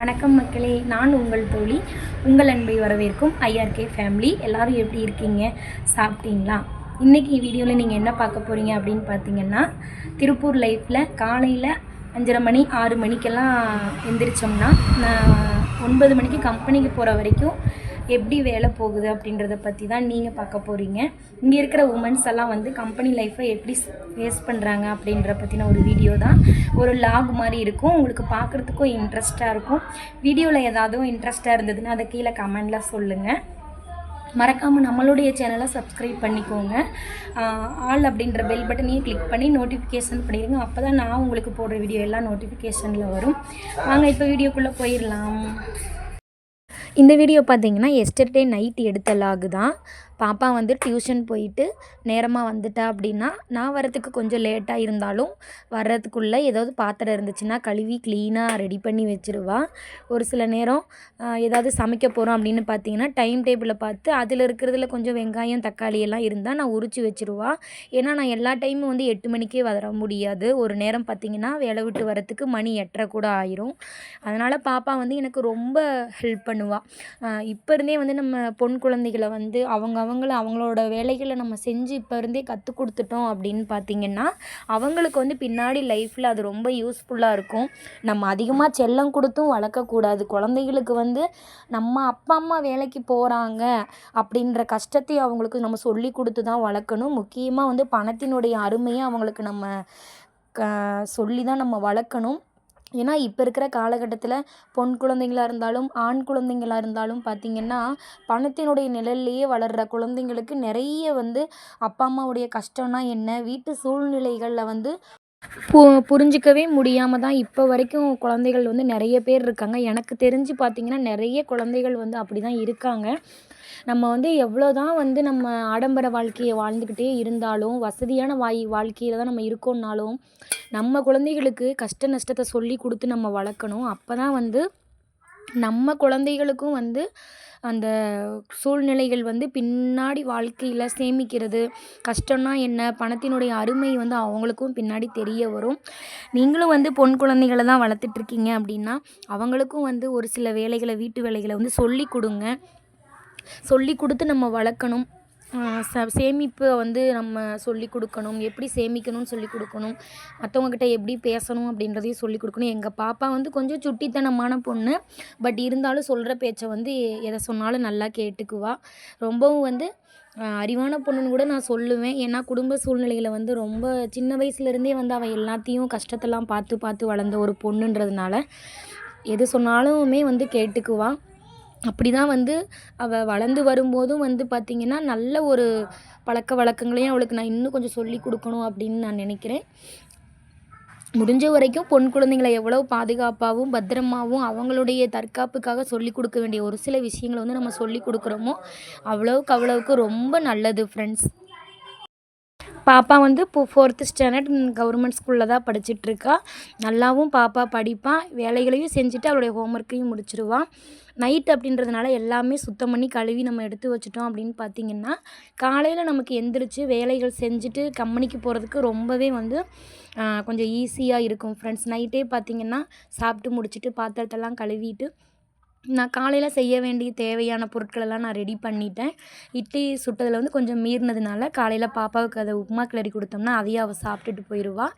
வணக்கம் மக்களே நான் உங்கள் தோழி. உங்கள் அன்பை வரவேற்கும் ஐஆர்கே ஃபேமிலி எல்லாரும் எப்படி இருக்கீங்க? சாப்பிட்டீங்களா? இன்றைக்கி வீடியோவில் நீங்கள் என்ன பார்க்க போகிறீங்க அப்படின்னு பார்த்தீங்கன்னா திருப்பூர் லைஃப்பில் காலையில் அஞ்சரை மணி ஆறு மணிக்கெல்லாம் எந்திரிச்சோம்னா நான் ஒன்பது மணிக்கு கம்பெனிக்கு போகிற வரைக்கும் எப்படி வேலை போகுது அப்படின்றத பற்றி தான் நீங்கள் பார்க்க போகிறீங்க இங்கே இருக்கிற உமன்ஸ் எல்லாம் வந்து கம்பெனி லைஃப்பை எப்படி ஃபேஸ் பண்ணுறாங்க அப்படின்ற பற்றின ஒரு வீடியோ தான். ஒரு லாக் மாதிரி இருக்கும். உங்களுக்கு பார்க்குறதுக்கும் இன்ட்ரெஸ்ட்டாக இருக்கும். வீடியோவில் ஏதாவது இன்ட்ரெஸ்ட்டாக இருந்ததுன்னா அதை கீழே கமெண்டில் சொல்லுங்கள் மறக்காமல் நம்மளுடைய சேனலை சப்ஸ்கிரைப் பண்ணிக்கோங்க. ஆல் அப்படின்ற பெல் பட்டனையும் கிளிக் பண்ணி நோட்டிஃபிகேஷன் பண்ணிடுங்க. அப்போ தான் நான் உங்களுக்கு போடுற வீடியோ எல்லாம் நோட்டிஃபிகேஷனில் வரும். வாங்க இப்போ வீடியோக்குள்ளே போயிடலாம். இந்த வீடியோ பார்த்தீங்கன்னா எஸ்டர்டே நைட் எடுத்த லாகு தான். பாப்பா வந்து டியூஷன் போயிட்டு நேரமாக வந்துட்டா அப்படின்னா நான் வரத்துக்கு கொஞ்சம் லேட்டாக இருந்தாலும் வர்றதுக்குள்ளே ஏதாவது பாத்திரம் இருந்துச்சுன்னா கழுவி க்ளீனாக ரெடி பண்ணி வச்சிருவா. ஒரு சில நேரம் ஏதாவது சமைக்க போகிறோம் அப்படின்னு பார்த்தீங்கன்னா டைம் டேபிளை பார்த்து அதில் இருக்கிறதுல கொஞ்சம் வெங்காயம் தக்காளி எல்லாம் இருந்தால் நான் உரிச்சு வச்சிருவா. ஏன்னா நான் எல்லா டைமும் வந்து எட்டு மணிக்கே வர முடியாது. ஒரு நேரம் பார்த்தீங்கன்னா வேலை விட்டு வரத்துக்கு மணி எட்டரை கூட ஆயிரும். அதனால் பாப்பா வந்து எனக்கு ரொம்ப ஹெல்ப் பண்ணுவாள் இப்போ இருந்தே வந்து நம்ம பொன் குழந்தைகளை வந்து அவங்க அவங்கள அவங்களோட வேலைகளை நம்ம செஞ்சு இப்போ இருந்தே கற்றுக் கொடுத்துட்டோம் அப்படின்னு பார்த்தீங்கன்னா அவங்களுக்கு வந்து பின்னாடி லைஃப்பில் அது ரொம்ப யூஸ்ஃபுல்லாக இருக்கும். நம்ம அதிகமாக செல்லம் கொடுத்தும் வளர்க்கக்கூடாது குழந்தைகளுக்கு வந்து நம்ம அப்பா அம்மா வேலைக்கு போகிறாங்க அப்படின்ற கஷ்டத்தையும் அவங்களுக்கு நம்ம சொல்லி கொடுத்து தான் வளர்க்கணும். முக்கியமாக வந்து பணத்தினுடைய அருமையை அவங்களுக்கு நம்ம க சொல்லி தான் நம்ம வளர்க்கணும். ஏன்னா இப்போ இருக்கிற காலகட்டத்தில் பொன் குழந்தைங்களா இருந்தாலும் ஆண் குழந்தைங்களா இருந்தாலும் பார்த்திங்கன்னா பணத்தினுடைய நிழல்லையே வளர்கிற குழந்தைங்களுக்கு நிறைய வந்து அப்பா அம்மாவுடைய கஷ்டம்னா என்ன? வீட்டு சூழ்நிலைகளில் வந்து பு புரிஞ்சிக்கவே முடியாமல் தான் இப்போ வரைக்கும் குழந்தைகள் வந்து நிறைய பேர் இருக்காங்க. எனக்கு தெரிஞ்சு பார்த்திங்கன்னா நிறைய குழந்தைகள் வந்து அப்படி தான் இருக்காங்க. நம்ம வந்து எவ்வளோ தான் வந்து நம்ம ஆடம்பர வாழ்க்கையை வாழ்ந்துக்கிட்டே இருந்தாலும் வசதியான வாய் வாழ்க்கையில் தான் நம்ம இருக்கோம்னாலும் நம்ம குழந்தைகளுக்கு கஷ்ட நஷ்டத்தை சொல்லி கொடுத்து நம்ம வளர்க்கணும். அப்போ தான் வந்து நம்ம குழந்தைகளுக்கும் வந்து அந்த சூழ்நிலைகள் வந்து பின்னாடி வாழ்க்கையில் சேமிக்கிறது கஷ்டம்னா என்ன பணத்தினுடைய அருமை வந்து அவங்களுக்கும் பின்னாடி தெரிய வரும். நீங்களும் வந்து பொன் குழந்தைகளை தான் வளர்த்துட்ருக்கீங்க அப்படின்னா அவங்களுக்கும் வந்து ஒரு சில வேலைகளை வீட்டு வேலைகளை வந்து சொல்லி கொடுங்க. சொல்லி கொடுத்து நம்ம வளர்க்கணும். ச சேமிப்பை வந்து நம்ம சொல்லி கொடுக்கணும். எப்படி சேமிக்கணும்னு சொல்லி கொடுக்கணும். மற்றவங்கக்கிட்ட எப்படி பேசணும் அப்படின்றதையும் சொல்லி கொடுக்கணும். எங்கள் பாப்பா வந்து கொஞ்சம் சுட்டித்தனமான பொண்ணு. பட் இருந்தாலும் சொல்கிற பேச்சை வந்து எதை சொன்னாலும் நல்லா கேட்டுக்குவா. ரொம்பவும் வந்து அறிவான பொண்ணுன்னு கூட நான் சொல்லுவேன். ஏன்னா குடும்ப சூழ்நிலையில் வந்து ரொம்ப சின்ன வயசுலேருந்தே வந்து அவள் எல்லாத்தையும் கஷ்டத்தெல்லாம் பார்த்து பார்த்து வளர்ந்த ஒரு பொண்ணுன்றதுனால எது சொன்னாலுமே வந்து கேட்டுக்குவாள் அப்படி தான் வந்து அவள் வளர்ந்து வரும்போதும் வந்து பார்த்திங்கன்னா நல்ல ஒரு பழக்க வழக்கங்களையும் அவளுக்கு நான் இன்னும் கொஞ்சம் சொல்லி கொடுக்கணும் அப்படின்னு நான் நினைக்கிறேன். முடிஞ்ச வரைக்கும் பொன் குழந்தைங்களை எவ்வளோ பாதுகாப்பாகவும் பத்திரமாவும் அவங்களுடைய தற்காப்புக்காக சொல்லிக் கொடுக்க வேண்டிய ஒரு சில விஷயங்களை வந்து நம்ம சொல்லி கொடுக்குறோமோ அவ்வளோவுக்கு அவ்வளோவுக்கு ரொம்ப நல்லது ஃப்ரெண்ட்ஸ் பாப்பா வந்து இப்போ ஃபோர்த்து ஸ்டாண்டர்ட் கவர்மெண்ட் ஸ்கூலில் தான் படிச்சிட்ருக்கா நல்லாவும் பாப்பா படிப்பான் வேலைகளையும் செஞ்சுட்டு அவளுடைய ஹோம்ஒர்க்கையும் முடிச்சிருவான் நைட் அப்படின்றதுனால எல்லாமே சுத்தம் பண்ணி கழுவி நம்ம எடுத்து வச்சிட்டோம் அப்படின்னு பார்த்தீங்கன்னா காலையில் நமக்கு எந்திரிச்சு வேலைகள் செஞ்சுட்டு கம்பெனிக்கு போகிறதுக்கு ரொம்பவே வந்து கொஞ்சம் ஈஸியாக இருக்கும். ஃப்ரெண்ட்ஸ் நைட்டே பார்த்தீங்கன்னா சாப்பிட்டு முடிச்சுட்டு பாத்திரத்தெல்லாம் கழுவிட்டு நான் காலையில் செய்ய வேண்டிய தேவையான பொருட்களெல்லாம் நான் ரெடி பண்ணிட்டேன். இட்லி சுட்டதில் வந்து கொஞ்சம் மீறினதுனால காலையில் பாப்பாவுக்கு அதை உப்புமா கிளறி கொடுத்தோம்னா அதையும் அவள் சாப்பிட்டுட்டு போயிடுவா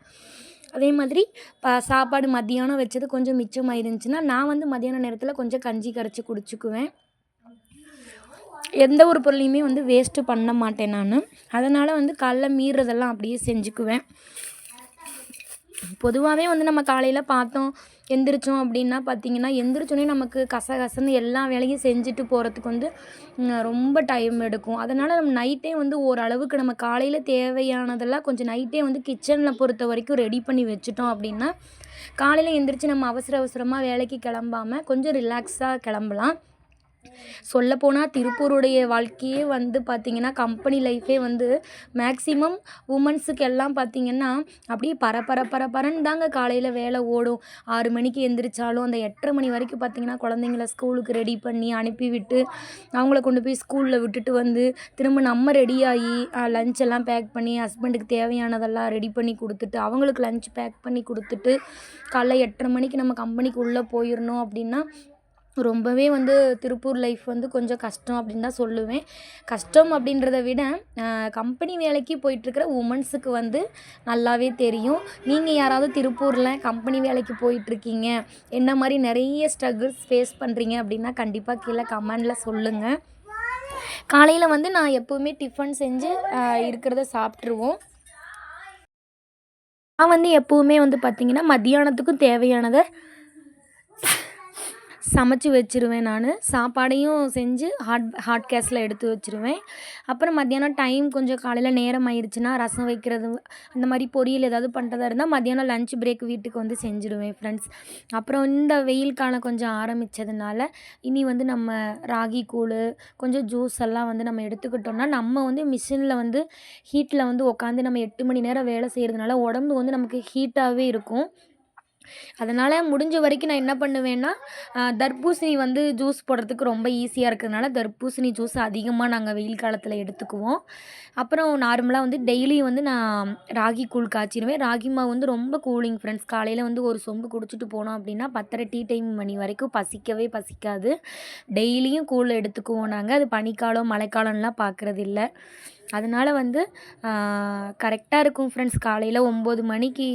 அதே மாதிரி ப சாப்பாடு மத்தியானம் வச்சது கொஞ்சம் மிச்சமாக இருந்துச்சுன்னா நான் வந்து மத்தியான நேரத்தில் கொஞ்சம் கஞ்சி கரைச்சி குடிச்சுக்குவேன். எந்த ஒரு பொருளையுமே வந்து வேஸ்ட்டு பண்ண மாட்டேன் நான். அதனால் வந்து காலைல மீறதெல்லாம் அப்படியே செஞ்சுக்குவேன். பொதுவாகவே வந்து நம்ம காலையில் பார்த்தோம் எந்திரிச்சோம் அப்படின்னா பார்த்தீங்கன்னா எந்திரிச்சோன்னே நமக்கு கசகசன்னு எல்லா வேலையும் செஞ்சுட்டு போகிறதுக்கு வந்து ரொம்ப டைம் எடுக்கும். அதனால் நம்ம நைட்டே வந்து ஓரளவுக்கு நம்ம காலையில் தேவையானதெல்லாம் கொஞ்சம் நைட்டே வந்து கிச்சனில் பொறுத்த வரைக்கும் ரெடி பண்ணி வச்சுட்டோம் அப்படின்னா காலையில் எந்திரிச்சு நம்ம அவசர அவசரமாக வேலைக்கு கிளம்பாம கொஞ்சம் ரிலாக்ஸாக கிளம்பலாம். சொல்லப்போனால் திருப்பூருடைய வாழ்க்கையே வந்து பார்த்திங்கன்னா கம்பெனி லைஃபே வந்து மேக்ஸிமம் உமன்ஸுக்கு எல்லாம் பார்த்திங்கன்னா அப்படியே பர பர பரன்னு தாங்க காலையில் வேலை ஓடும். ஆறு மணிக்கு எந்திரிச்சாலும் அந்த எட்டரை மணி வரைக்கும் பார்த்திங்கன்னா குழந்தைங்கள ஸ்கூலுக்கு ரெடி பண்ணி அனுப்பிவிட்டு அவங்கள கொண்டு போய் ஸ்கூலில் விட்டுட்டு வந்து திரும்ப நம்ம ரெடியாகி லஞ்ச் எல்லாம் பேக் பண்ணி ஹஸ்பண்டுக்கு தேவையானதெல்லாம் ரெடி பண்ணி கொடுத்துட்டு அவங்களுக்கு லஞ்ச் பேக் பண்ணி கொடுத்துட்டு காலைல எட்டரை மணிக்கு நம்ம கம்பெனிக்கு உள்ளே போயிடணும் அப்படின்னா ரொம்பவே வந்து திருப்பூர் லைஃப் வந்து கொஞ்சம் கஷ்டம் அப்படின்னு தான் சொல்லுவேன். கஷ்டம் அப்படின்றத விட கம்பெனி வேலைக்கு போயிட்டுருக்கிற உமன்ஸுக்கு வந்து நல்லாவே தெரியும். நீங்கள் யாராவது திருப்பூரில் கம்பெனி வேலைக்கு போயிட்டுருக்கீங்க என்ன மாதிரி நிறைய ஸ்ட்ரகிள்ஸ் ஃபேஸ் பண்ணுறீங்க அப்படின்னா கண்டிப்பாக கீழே கமெண்டில் சொல்லுங்கள் காலையில் வந்து நான் எப்போவுமே டிஃபன் செஞ்சு இருக்கிறத சாப்பிட்ருவோம் நான் வந்து எப்போவுமே வந்து பார்த்திங்கன்னா மத்தியானத்துக்கும் தேவையானதை சமைச்சு வச்சுருவேன் நான். சாப்பாடையும் செஞ்சு ஹாட் ஹாட் கேஸில் எடுத்து வச்சுருவேன். அப்புறம் மத்தியானம் டைம் கொஞ்சம் காலையில் நேரம் ஆயிடுச்சுன்னா ரசம் வைக்கிறது அந்த மாதிரி பொரியல் ஏதாவது பண்ணுறதா இருந்தால் மத்தியானம் லஞ்ச் பிரேக் வீட்டுக்கு வந்து செஞ்சுருவேன் ஃப்ரெண்ட்ஸ் அப்புறம் இந்த வெயில் காலம் கொஞ்சம் ஆரம்பித்ததுனால இனி வந்து நம்ம ராகி கூழ் கொஞ்சம் ஜூஸ் எல்லாம் வந்து நம்ம எடுத்துக்கிட்டோம்னா நம்ம வந்து மிஷினில் வந்து ஹீட்டில் வந்து உட்காந்து நம்ம எட்டு மணி நேரம் வேலை செய்கிறதுனால உடம்பு வந்து நமக்கு ஹீட்டாகவே இருக்கும். அதனால் முடிஞ்ச வரைக்கும் நான் என்ன பண்ணுவேன்னா தர்பூசணி வந்து ஜூஸ் போடுறதுக்கு ரொம்ப ஈஸியாக இருக்கிறதுனால தர்பூசணி ஜூஸ் அதிகமாக நாங்கள் வெயில் காலத்தில் எடுத்துக்குவோம். அப்புறம் நார்மலாக வந்து டெய்லியும் வந்து நான் ராகி கூழ் காய்ச்சிடுவேன் ராகி மாவு வந்து ரொம்ப கூலிங் ஃப்ரெண்ட்ஸ் காலையில் வந்து ஒரு சொம்பு குடிச்சிட்டு போனோம் அப்படின்னா பத்தரை டீ டைம் மணி வரைக்கும் பசிக்கவே பசிக்காது. டெய்லியும் கூழ் எடுத்துக்குவோம் நாங்கள் அது பனிக்காலம் மழைக்காலம்லாம் பார்க்குறது இல்லை அதனால் வந்து கரெக்டாக இருக்கும் ஃப்ரெண்ட்ஸ் காலையில் ஒம்பது மணிக்கு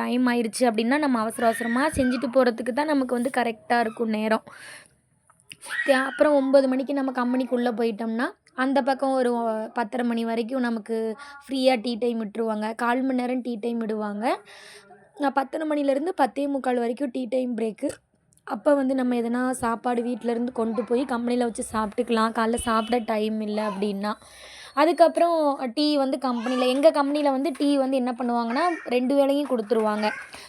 டைம் ஆயிடுச்சு அப்படின்னா நம்ம அவசர அவசரமாக செஞ்சுட்டு போகிறதுக்கு தான் நமக்கு வந்து கரெக்டாக இருக்கும் நேரம். அப்புறம் ஒம்பது மணிக்கு நம்ம கம்பெனிக்குள்ளே போயிட்டோம்னா அந்த பக்கம் ஒரு பத்தரை மணி வரைக்கும் நமக்கு ஃப்ரீயாக டீ டைம் விட்டுருவாங்க. கால் மணி நேரம் டீ டைம் விடுவாங்க. பத்தரை மணிலேருந்து பத்தே முக்கால் வரைக்கும் டீ டைம் பிரேக்கு அப்போ வந்து நம்ம எதனா சாப்பாடு வீட்டிலேருந்து கொண்டு போய் கம்பெனியில் வச்சு சாப்பிட்டுக்கலாம். காலைல சாப்பிட டைம் இல்லை அப்படின்னா. அதுக்கப்புறம் டீ வந்து கம்பெனியில் எங்கள் கம்பெனியில் வந்து டீ வந்து என்ன பண்ணுவாங்கன்னா ரெண்டு வேலையும் கொடுத்துருவாங்க.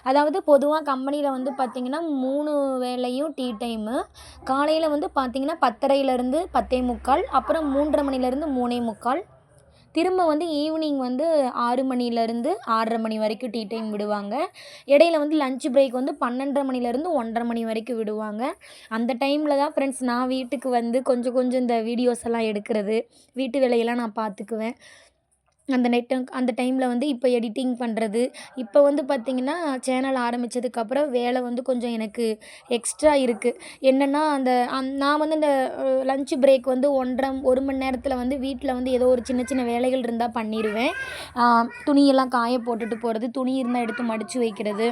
அதாவது பொதுவாக கம்பெனியில் வந்து பார்த்திங்கன்னா மூணு வேளையும் டீ டைமு காலையில் வந்து பார்த்திங்கன்னா பத்தரையிலேருந்து பத்தே முக்கால் அப்புறம் மூன்றரை மணிலேருந்து மூணே முக்கால் திரும்ப வந்து ஈவினிங் வந்து ஆறு மணிலேருந்து ஆறரை மணி வரைக்கும் டீ டைம் விடுவாங்க. இடையில வந்து லஞ்ச் பிரேக் வந்து பன்னெண்டரை மணிலேருந்து ஒன்றரை மணி வரைக்கும் விடுவாங்க. அந்த டைமில் தான் ஃப்ரெண்ட்ஸ் நான் வீட்டுக்கு வந்து கொஞ்சம் கொஞ்சம் இந்த வீடியோஸ் எல்லாம் எடுக்கிறது வீட்டு வேலையெல்லாம் நான் பார்த்துக்குவேன். அந்த நெட் அந்த டைமில் வந்து இப்போ எடிட்டிங் பண்ணுறது இப்போ வந்து பார்த்திங்கன்னா சேனல் ஆரம்பித்ததுக்கப்புறம் வேலை வந்து கொஞ்சம் எனக்கு எக்ஸ்ட்ரா இருக்குது என்னென்னா அந்த அந் நான் வந்து இந்த லஞ்ச் பிரேக் வந்து ஒன்றரை ஒரு மணி நேரத்தில் வந்து வீட்டில் வந்து ஏதோ ஒரு சின்ன சின்ன வேலைகள் இருந்தால் பண்ணிடுவேன் துணியெல்லாம் காய போட்டுட்டு போகிறது துணி இருந்தால் எடுத்து மடித்து வைக்கிறது.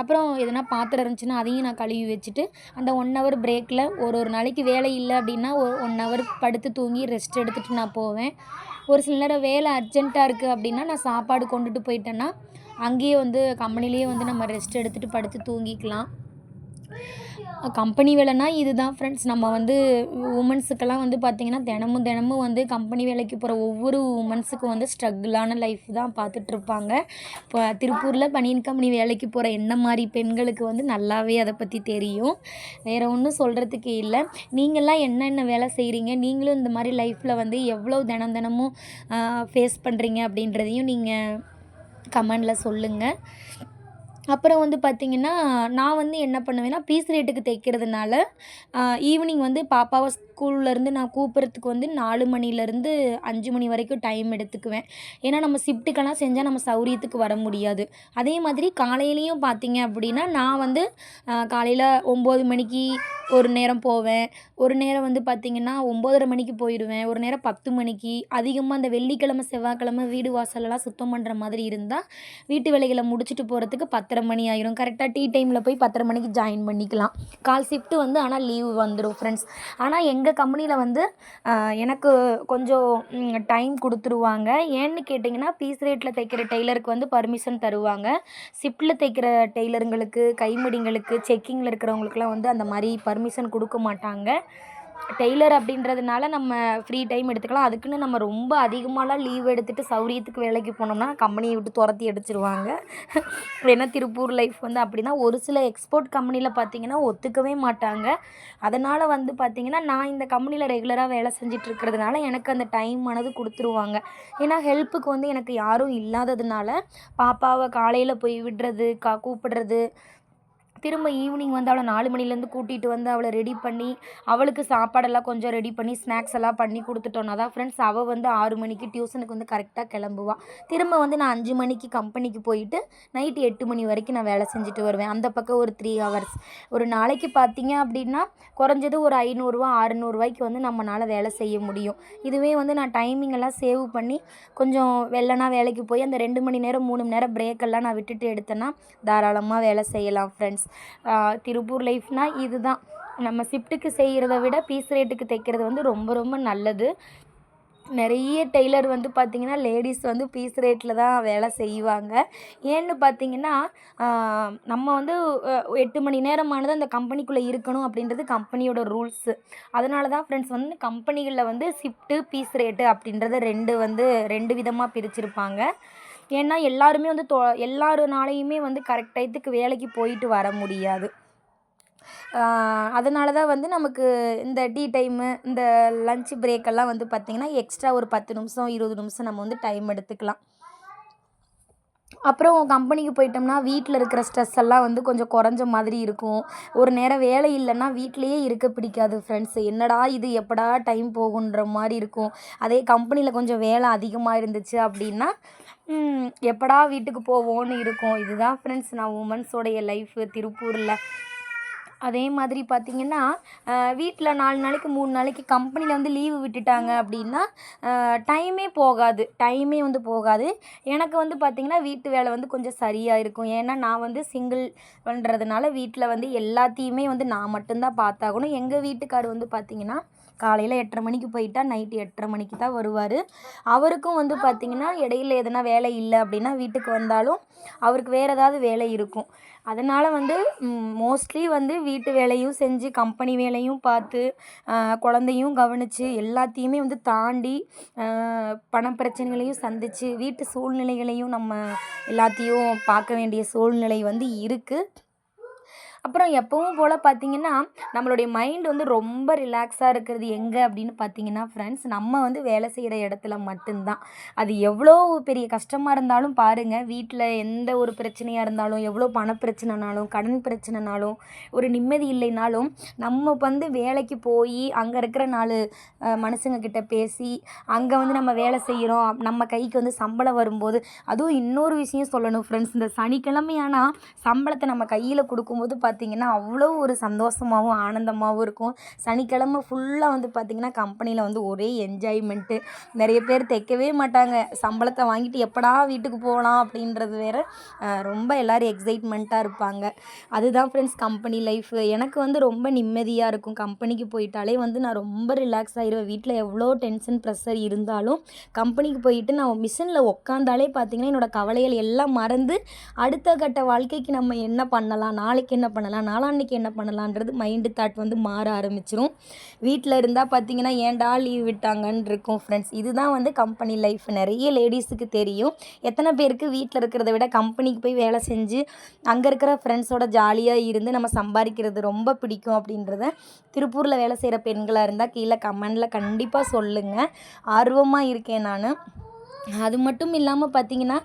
அப்புறம் எதனா பாத்திரம் இருந்துச்சுன்னா அதையும் நான் கழுவி வச்சுட்டு அந்த ஒன் ஹவர் பிரேக்கில் ஒரு ஒரு நாளைக்கு வேலை இல்லை அப்படின்னா ஒன் ஹவர் படுத்து தூங்கி ரெஸ்ட் எடுத்துகிட்டு நான் போவேன். ஒரு சில நேரம் வேலை அர்ஜென்ட்டாக இருக்குது அப்படின்னா நான் சாப்பாடு கொண்டுட்டு போயிட்டேன்னா அங்கேயே வந்து கம்பெனிலேயே வந்து நம்ம ரெஸ்ட் எடுத்துகிட்டு படுத்து தூங்கிக்கலாம். கம்பெனி வேலைனா இதுதான் ஃப்ரெண்ட்ஸ் நம்ம வந்து உமன்ஸுக்கெல்லாம் வந்து பார்த்திங்கன்னா தினமும் தினமும் வந்து கம்பெனி வேலைக்கு போகிற ஒவ்வொரு உமன்ஸுக்கும் வந்து ஸ்ட்ரகிளான லைஃப் தான் பார்த்துட்ருப்பாங்க இப்போ திருப்பூரில் பனியன் கம்பெனி வேலைக்கு போகிற என்ன மாதிரி பெண்களுக்கு வந்து நல்லாவே அதை பற்றி தெரியும். வேறு ஒன்றும் சொல்கிறதுக்கு இல்லை. நீங்கள்லாம் என்னென்ன வேலை செய்கிறீங்க நீங்களும் இந்த மாதிரி லைஃப்பில் வந்து எவ்வளோ தினம் தினமும் ஃபேஸ் பண்ணுறீங்க அப்படின்றதையும் நீங்கள் கமெண்டில் சொல்லுங்கள் அப்புறம் வந்து பார்த்திங்கன்னா நான் வந்து என்ன பண்ணுவேன்னா பீஸ் ரேட்டுக்கு தைக்கிறதுனால ஈவினிங் வந்து பாப்பாவை ஸ்கூல்லேருந்து நான் கூப்பிட்றதுக்கு வந்து நாலு மணிலேருந்து அஞ்சு மணி வரைக்கும் டைம் எடுத்துக்குவேன். ஏன்னா நம்ம ஷிஃப்ட்டுக்கெல்லாம் செஞ்சால் நம்ம சௌரியத்துக்கு வர முடியாது. அதே மாதிரி காலையிலையும் பார்த்தீங்க அப்படின்னா நான் வந்து காலையில் ஒம்பது மணிக்கு ஒரு நேரம் போவேன். ஒரு நேரம் வந்து பார்த்திங்கன்னா ஒம்போதரை மணிக்கு போயிடுவேன். ஒரு நேரம் பத்து மணிக்கு. அதிகமாக அந்த வெள்ளிக்கிழமை செவ்வாய்க்கிழமை வீடு வாசலெல்லாம் சுத்தம் பண்ணுற மாதிரி இருந்தால் வீட்டு வேலைகளை முடிச்சுட்டு போகிறதுக்கு பத்தரை மணி ஆயிரும். கரெக்டாக டீ டைமில் போய் பத்தரை மணிக்கு ஜாயின் பண்ணிக்கலாம். கால் ஷிஃப்ட்டு வந்து ஆனால் லீவு வந்துடும் ஃப்ரெண்ட்ஸ் ஆனால் எங்கள் கம்பெனியில் வந்து எனக்கு கொஞ்சம் டைம் கொடுத்துருவாங்க. ஏன்னு கேட்டிங்கன்னா பீஸ் ரேட்டில் தைக்கிற டெய்லருக்கு வந்து பர்மிஷன் தருவாங்க. ஷிஃப்ட்டில் தைக்கிற டெய்லருங்களுக்கு கைமடிங்களுக்கு செக்கிங்கில் இருக்கிறவங்களுக்குலாம் வந்து அந்த மாதிரி பர்மிஷன் கொடுக்க மாட்டாங்க. டெய்லர் அப்படின்றதுனால நம்ம ஃப்ரீ டைம் எடுத்துக்கலாம். அதுக்குன்னு நம்ம ரொம்ப அதிகமாகலாம் லீவ் எடுத்துகிட்டு சௌரியத்துக்கு வேலைக்கு போனோம்னா கம்பெனியை விட்டு துரத்தி அடிச்சிருவாங்க. ஏன்னா திருப்பூர் லைஃப் வந்து அப்படின்னா ஒரு சில எக்ஸ்போர்ட் கம்பெனியில் பார்த்தீங்கன்னா ஒத்துக்கவே மாட்டாங்க. அதனால் வந்து பார்த்திங்கன்னா நான் இந்த கம்பெனியில் ரெகுலராக வேலை செஞ்சுட்டு இருக்கிறதுனால எனக்கு அந்த டைம் ஆனது கொடுத்துருவாங்க. ஏன்னா ஹெல்ப்புக்கு வந்து எனக்கு யாரும் இல்லாததுனால பாப்பாவை காலையில் போய் விடுறது கா கூப்பிடுறது திரும்ப ஈவினிங் வந்து அவளை நாலு மணிலேருந்து கூட்டிகிட்டு வந்து அவளை ரெடி பண்ணி அவளுக்கு சாப்பாடெல்லாம் கொஞ்சம் ரெடி பண்ணி ஸ்நாக்ஸ் எல்லாம் பண்ணி கொடுத்துட்டோன்னா தான் ஃப்ரெண்ட்ஸ் அவள் வந்து ஆறு மணிக்கு டியூஷனுக்கு வந்து கரெக்டாக கிளம்புவாள் திரும்ப வந்து நான் அஞ்சு மணிக்கு கம்பெனிக்கு போயிட்டு நைட்டு எட்டு மணி வரைக்கும் நான் வேலை செஞ்சுட்டு வருவேன். அந்த பக்கம் ஒரு த்ரீ ஹவர்ஸ் ஒரு நாளைக்கு பார்த்தீங்க அப்படின்னா குறைஞ்சது ஒரு ஐநூறுரூவா அறுநூறுவாய்க்கு வந்து நம்மளால் வேலை செய்ய முடியும். இதுவே வந்து நான் டைமிங் எல்லாம் சேவ் பண்ணி கொஞ்சம் வெள்ளனா வேலைக்கு போய் அந்த ரெண்டு மணி நேரம் மூணு மணி நேரம் பிரேக்கெல்லாம் நான் விட்டுட்டு எடுத்தேன்னா தாராளமாக வேலை செய்யலாம் ஃப்ரெண்ட்ஸ் திருப்பூர் லைஃப்னால் இதுதான். நம்ம ஷிஃப்ட்டுக்கு செய்கிறத விட பீஸ் ரேட்டுக்கு தைக்கிறது வந்து ரொம்ப ரொம்ப நல்லது. நிறைய டெய்லர் வந்து பார்த்திங்கன்னா லேடிஸ் வந்து பீஸ் ரேட்டில் தான் வேலை செய்வாங்க. ஏன்னு பார்த்தீங்கன்னா நம்ம வந்து எட்டு மணி நேரமானது அந்த கம்பெனிக்குள்ளே இருக்கணும் அப்படின்றது கம்பெனியோட ரூல்ஸு. அதனால தான் ஃப்ரெண்ட்ஸ் வந்து கம்பெனிகளில் வந்து ஷிஃப்ட்டு பீஸ் ரேட்டு அப்படின்றத ரெண்டு வந்து ரெண்டு விதமாக பிரிச்சிருப்பாங்க. ஏன்னா எல்லாருமே வந்து தொ எல்லாருனாலையுமே வந்து கரெக்ட் டயத்துக்கு வேலைக்கு போயிட்டு வர முடியாது. அதனால தான் வந்து நமக்கு இந்த டீ டைமு இந்த லஞ்ச் பிரேக்கெல்லாம் வந்து பார்த்திங்கன்னா எக்ஸ்ட்ரா ஒரு பத்து நிமிஷம் இருபது நிமிஷம் நம்ம வந்து டைம் எடுத்துக்கலாம். அப்புறம் கம்பெனிக்கு போயிட்டோம்னா வீட்டில் இருக்கிற ஸ்ட்ரெஸ் எல்லாம் வந்து கொஞ்சம் குறைஞ்ச மாதிரி இருக்கும். ஒரு நேரம் வேலை இல்லைன்னா வீட்டிலேயே இருக்க பிடிக்காது ஃப்ரெண்ட்ஸ் என்னடா இது எப்படா டைம் போகுன்ற மாதிரி இருக்கும். அதே கம்பெனியில் கொஞ்சம் வேலை அதிகமாக இருந்துச்சு அப்படின்னா எப்படா வீட்டுக்கு போவோன்னு இருக்கும். இதுதான் ஃப்ரெண்ட்ஸ் நான் உமன்ஸோடைய லைஃபு திருப்பூரில். அதே மாதிரி பார்த்திங்கன்னா வீட்டில் நாலு நாளைக்கு மூணு நாளைக்கு கம்பெனியில் வந்து லீவு விட்டுட்டாங்க அப்படின்னா டைமே போகாது. டைமே வந்து போகாது. எனக்கு வந்து பார்த்திங்கன்னா வீட்டு வேலை வந்து கொஞ்சம் சரியாக இருக்கும். ஏன்னா நான் வந்து சிங்கிள் பண்ணுறதுனால வீட்டில் வந்து எல்லாத்தையுமே வந்து நான் மட்டும்தான் பார்த்தாகணும். எங்கள் வீட்டுக்கார் வந்து பார்த்திங்கன்னா காலையில் எட்டரை மணிக்கு போயிட்டா நைட்டு எட்டரை மணிக்கு தான் வருவார். அவருக்கும் வந்து பார்த்திங்கன்னா இடையில எதனா வேலை இல்லை அப்படின்னா வீட்டுக்கு வந்தாலும் அவருக்கு வேறு ஏதாவது வேலை இருக்கும். அதனால் வந்து மோஸ்ட்லி வந்து வீட்டு வேலையும் செஞ்சு கம்பெனி வேலையும் பார்த்து குழந்தையும் கவனித்து எல்லாத்தையுமே வந்து தாண்டி பண பிரச்சனைகளையும் சந்தித்து வீட்டு சூழ்நிலைகளையும் நம்ம எல்லாத்தையும் பார்க்க வேண்டிய சூழ்நிலை வந்து இருக்குது அப்புறம் எப்பவும் போல் பார்த்தீங்கன்னா நம்மளுடைய மைண்ட் வந்து ரொம்ப ரிலாக்ஸாக இருக்கிறது எங்கே அப்படின்னு பார்த்தீங்கன்னா ஃப்ரெண்ட்ஸ் நம்ம வந்து வேலை செய்கிற இடத்துல மட்டும்தான். அது எவ்வளோ பெரிய கஷ்டமாக இருந்தாலும் பாருங்கள் வீட்டில் எந்த ஒரு பிரச்சனையாக இருந்தாலும் எவ்வளோ பண பிரச்சனைனாலும் கடன் பிரச்சனைனாலும் ஒரு நிம்மதி இல்லைனாலும் நம்ம வந்து வேலைக்கு போய் அங்கே இருக்கிற நாலு மனுஷங்கக்கிட்ட மனுஷங்க கிட்ட பேசி அங்கே வந்து நம்ம வேலை செய்கிறோம் நம்ம கைக்கு வந்து சம்பளம் வரும்போது அதுவும் இன்னொரு விஷயம் சொல்லணும் ஃப்ரெண்ட்ஸ் இந்த சனிக்கிழமையானா சம்பளத்தை நம்ம கையில் கொடுக்கும்போது பார்த்திங்கன்னா அவ்வளோ ஒரு சந்தோஷமாகவும் ஆனந்தமாகவும் இருக்கும். சனிக்கிழமை ஃபுல்லாக வந்து பார்த்திங்கன்னா கம்பெனியில் வந்து ஒரே என்ஜாய்மெண்ட்டு நிறைய பேர் தைக்கவே மாட்டாங்க. சம்பளத்தை வாங்கிட்டு எப்படா வீட்டுக்கு போகலாம் அப்படின்றது வேறு ரொம்ப எல்லோரும் எக்ஸைட்மெண்ட்டாக இருப்பாங்க. அதுதான் ஃப்ரெண்ட்ஸ் கம்பெனி லைஃப் எனக்கு வந்து ரொம்ப நிம்மதியாக இருக்கும். கம்பெனிக்கு போயிட்டாலே வந்து நான் ரொம்ப ரிலாக்ஸ் ஆகிடுவேன் வீட்டில் எவ்வளோ டென்ஷன் ப்ரெஷர் இருந்தாலும் கம்பெனிக்கு போயிட்டு நான் மிஷினில் உக்காந்தாலே பார்த்தீங்கன்னா என்னோடய கவலைகள் எல்லாம் மறந்து அடுத்த கட்ட வாழ்க்கைக்கு நம்ம என்ன பண்ணலாம்? நாளைக்கு என்ன பண்ணலாம் பண்ணலாம். நாளான்னைக்கு என்ன பண்ணலான்றது மைண்டு தாட் வந்து மாற ஆரம்பிச்சிரும். வீட்டில் இருந்தால் பார்த்தீங்கன்னா ஏன்டா லீவ் விட்டாங்கன்னு இருக்கும் ஃப்ரெண்ட்ஸ் இதுதான் வந்து கம்பெனி லைஃப் நிறைய லேடிஸுக்கு தெரியும். எத்தனை பேருக்கு வீட்டில் இருக்கிறத விட கம்பெனிக்கு போய் வேலை செஞ்சு அங்கே இருக்கிற ஃப்ரெண்ட்ஸோட ஜாலியாக இருந்து நம்ம சம்பாதிக்கிறது ரொம்ப பிடிக்கும் அப்படின்றத திருப்பூரில் வேலை செய்கிற பெண்களாக இருந்தால் கீழே கமெண்டில் கண்டிப்பாக சொல்லுங்கள் ஆர்வமாக இருக்கேன் நான். அது மட்டும் இல்லாமல் பார்த்தீங்கன்னா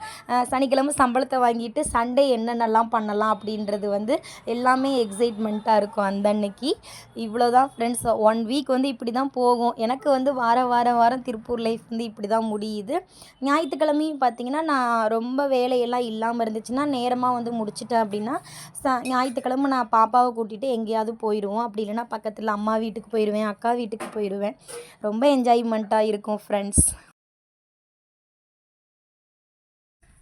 சனிக்கிழமை சம்பளத்தை வாங்கிட்டு சண்டே என்னென்னலாம் பண்ணலாம் அப்படின்றது வந்து எல்லாமே எக்ஸைட்மெண்ட்டாக இருக்கும் அந்த அன்னைக்கு. இவ்வளோ தான் ஃப்ரெண்ட்ஸ் ஒன் வீக் வந்து இப்படி தான் போகும். எனக்கு வந்து வார வாரம் வாரம் திருப்பூர் லைஃப் வந்து இப்படி தான் முடியுது. ஞாயிற்றுக்கிழமையும் பார்த்தீங்கன்னா நான் ரொம்ப வேலையெல்லாம் இல்லாமல் இருந்துச்சுன்னா நேரமாக வந்து முடிச்சிட்டேன் அப்படின்னா ச ஞாயிற்றுக்கிழமை நான் பாப்பாவை கூட்டிகிட்டு எங்கேயாவது போயிடுவோம் அப்படி இல்லைன்னா பக்கத்தில் அம்மா வீட்டுக்கு போயிடுவேன் அக்கா வீட்டுக்கு போயிடுவேன் ரொம்ப என்ஜாய்மெண்ட்டாக இருக்கும் ஃப்ரெண்ட்ஸ்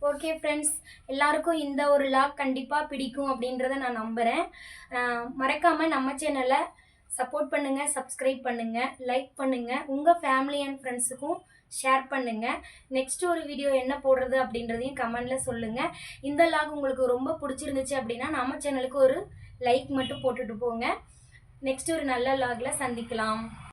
ஓகே ஃப்ரெண்ட்ஸ் எல்லாருக்கும் இந்த ஒரு லாக் கண்டிப்பாக பிடிக்கும் அப்படின்றத நான் நம்புகிறேன் மறக்காமல் நம்ம சேனலை சப்போர்ட் பண்ணுங்கள் சப்ஸ்கிரைப் பண்ணுங்கள் லைக் பண்ணுங்கள் உங்கள் ஃபேமிலி அண்ட் ஃப்ரெண்ட்ஸுக்கும் ஷேர் பண்ணுங்கள் நெக்ஸ்ட் ஒரு வீடியோ என்ன போடுறது அப்படின்றதையும் கமெண்டில் சொல்லுங்கள் இந்த லாக் உங்களுக்கு ரொம்ப பிடிச்சிருந்துச்சு அப்படின்னா நம்ம சேனலுக்கு ஒரு லைக் மட்டும் போட்டுட்டு போங்க. நெக்ஸ்ட் ஒரு நல்ல லாகில் சந்திக்கலாம்.